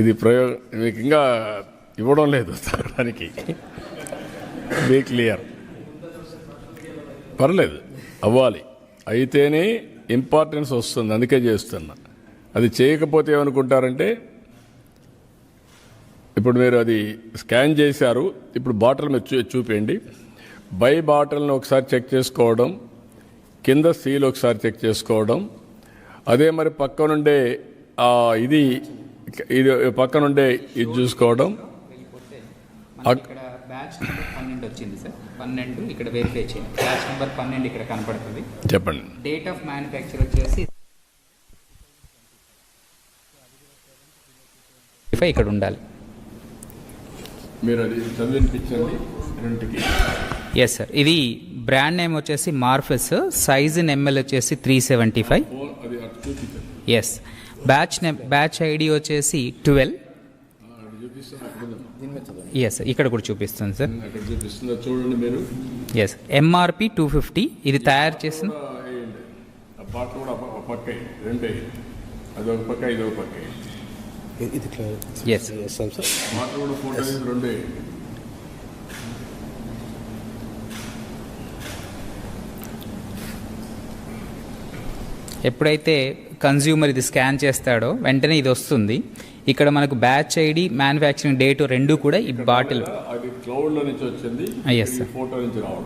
ఇది ప్రయోగం మీకు ఇంకా ఇవ్వడం లేదు తాగడానికి. Be clear. పర్లేదు అవ్వాలి. అయితేనే ఇంపార్టెన్స్ వస్తుంది అందుకే చేస్తున్నా. అది చేయకపోతే ఏమనుకుంటారంటే ఇప్పుడు మీరు అది స్కాన్ చేశారు ఇప్పుడు బాటిల్ మీరు చూ చూపించండి బై బాటిల్ని ఒకసారి చెక్ చేసుకోవడం కింద సీల్ ఒకసారి చెక్ చేసుకోవడం. అదే మరి పక్కనుండే ఇది ఇది ఇది పక్కనుండే ఇది చూసుకోవడం. బ్యాచ్ నెంబర్ పన్నెండు వచ్చింది సార్. పన్నెండు ఇక్కడ వెరిఫై చేయండి. బ్యాచ్ నెంబర్ పన్నెండు ఇక్కడ కనపడుతుంది. చెప్పండి. డేట్ ఆఫ్ మ్యానుఫ్యాక్చర్ వచ్చేసి ఇక్కడ ఉండాలి. మీరు అది చదివినిపించండి రెండుకి ఎస్ సార్ ఇది బ్రాండ్ నేమ్ వచ్చేసి మార్ఫెస్ సైజ్ ఇన్ ఎంఎల్ వచ్చేసి three seventy five yes batch name batch ID వచ్చేసి ట్వెల్వ్. ఎస్ ఇక్కడ కూడా చూపిస్తుంది సార్ చూడండి మీరు. ఎస్ ఎంఆర్పి టూ ఫిఫ్టీ ఇది తయారు చేసిన కూడా వేయండి ఆ బాటిల్ కూడా ఒక పక్క వేయండి. రెండు వేయండి. అది ఒక పక్క ఇది ఒక పక్క వేయండి. ఇది ఇట్లా Yes. చేస్తాం సార్ బాటిల్ కూడా ఫోటో తీసి రెండు వేయండి. ఎప్పుడైతే కన్జ్యూమర్ ఇది స్కాన్ చేస్తాడో వెంటనే ఇది వస్తుంది. ఇక్కడ మనకు బ్యాచ్ ఐడి మ్యానుఫ్యాక్చరింగ్ డేట్ రెండు కూడా ఈ బాటిల్ క్లౌడ్లో నుంచి వచ్చింది. Ah. ఫోటో నుంచి రావడం.